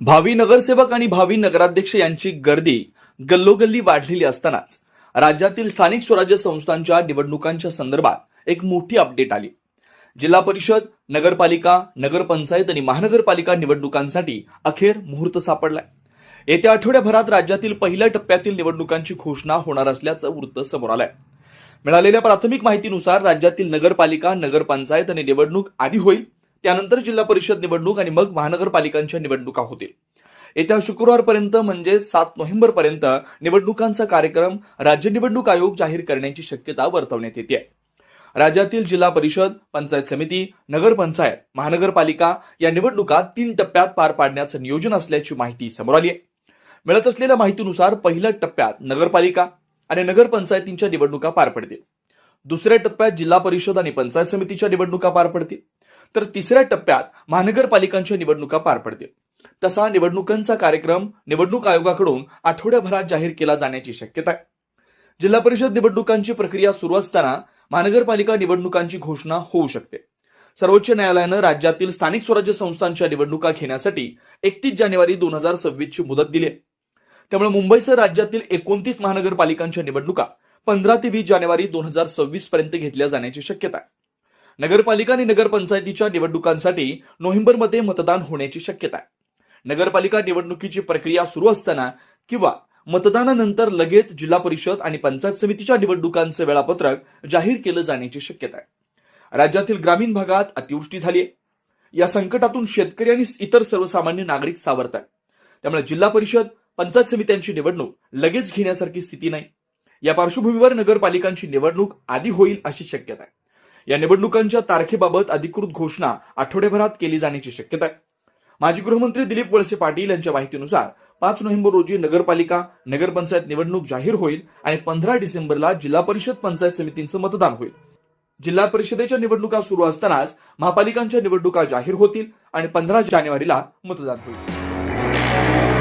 भावी नगरसेवक आणि भावी नगराध्यक्ष यांची गर्दी गल्लोगल्ली वाढलेली असतानाच राज्यातील स्थानिक स्वराज्य संस्थांच्या निवडणुकांच्या संदर्भात एक मोठी अपडेट आली. जिल्हा परिषद नगरपालिका नगरपंचायत आणि महानगरपालिका निवडणुकांसाठी अखेर मुहूर्त सापडलाय. येत्या आठवड्याभरात राज्यातील पहिल्या टप्प्यातील निवडणुकांची घोषणा होणार असल्याचं वृत्त समोर आलंय. मिळालेल्या प्राथमिक माहितीनुसार राज्यातील नगरपालिका नगरपंचायत आणि निवडणूक आधी होईल. त्यानंतर जिल्हा परिषद निवडणूक आणि मग महानगरपालिकांच्या निवडणुका होतील. येत्या शुक्रवारपर्यंत म्हणजे सात नोव्हेंबर पर्यंत निवडणुकांचा कार्यक्रम राज्य निवडणूक आयोग जाहीर करण्याची शक्यता वर्तवण्यात येते राज्यातील जिल्हा परिषद पंचायत समिती नगरपंचायत महानगरपालिका या निवडणुका तीन टप्प्यात पार पाडण्याचं नियोजन असल्याची माहिती समोर आली आहे मिळत असलेल्या माहितीनुसार पहिल्या टप्प्यात नगरपालिका आणि नगरपंचायतींच्या निवडणुका पार पडतील. दुसऱ्या टप्प्यात जिल्हा परिषद आणि पंचायत समितीच्या निवडणुका पार पडतील. तर तिसऱ्या टप्प्यात महानगरपालिकांच्या निवडणुका पार पडतील. तसा निवडणुकांचा कार्यक्रम निवडणूक आयोगाकडून आठवड्याभरात जाहीर केला जाण्याची शक्यता आहे. जिल्हा परिषद निवडणुकांची प्रक्रिया सुरू असताना महानगरपालिका निवडणुकांची घोषणा होऊ शकते. सर्वोच्च न्यायालयानं राज्यातील स्थानिक स्वराज्य संस्थांच्या निवडणुका घेण्यासाठी एकतीस जानेवारी दोन हजार सव्वीस ची मुदत दिली आहे. त्यामुळे मुंबईसह राज्यातील एकोणतीस महानगरपालिकांच्या निवडणुका पंधरा ते वीस जानेवारी दोन हजार सव्वीस पर्यंत घेतल्या जाण्याची शक्यता आहे. नगरपालिका आणि नगरपंचायतीच्या निवडणुकांसाठी नोव्हेंबरमध्ये मतदान होण्याची शक्यता आहे. नगरपालिका निवडणुकीची प्रक्रिया सुरू असताना किंवा मतदानानंतर लगेच जिल्हा परिषद आणि पंचायत समितीच्या निवडणुकांचं वेळापत्रक जाहीर केलं जाण्याची शक्यता आहे. राज्यातील ग्रामीण भागात अतिवृष्टी झाली आहे. या संकटातून शेतकरी आणि इतर सर्वसामान्य नागरिक सावरत आहेत त्यामुळे जिल्हा परिषद पंचायत समित्यांची निवडणूक लगेच घेण्यासारखी स्थिती नाही. या पार्श्वभूमीवर नगरपालिकांची निवडणूक आधी होईल अशी शक्यता आहे. या निवडणुकांच्या तारखेबाबत अधिकृत घोषणा आठवड्याभरात केली जाण्याची शक्यता आहे. माजी गृहमंत्री दिलीप वळसे पाटील यांच्या माहितीनुसार पाच नोव्हेंबर रोजी नगरपालिका नगरपंचायत निवडणूक जाहीर होईल आणि पंधरा डिसेंबरला जिल्हा परिषद पंचायत समितींचं मतदान होईल. जिल्हा परिषदेच्या निवडणुका सुरू असतानाच महापालिकांच्या निवडणुका जाहीर होतील आणि पंधरा जानेवारीला मतदान होईल.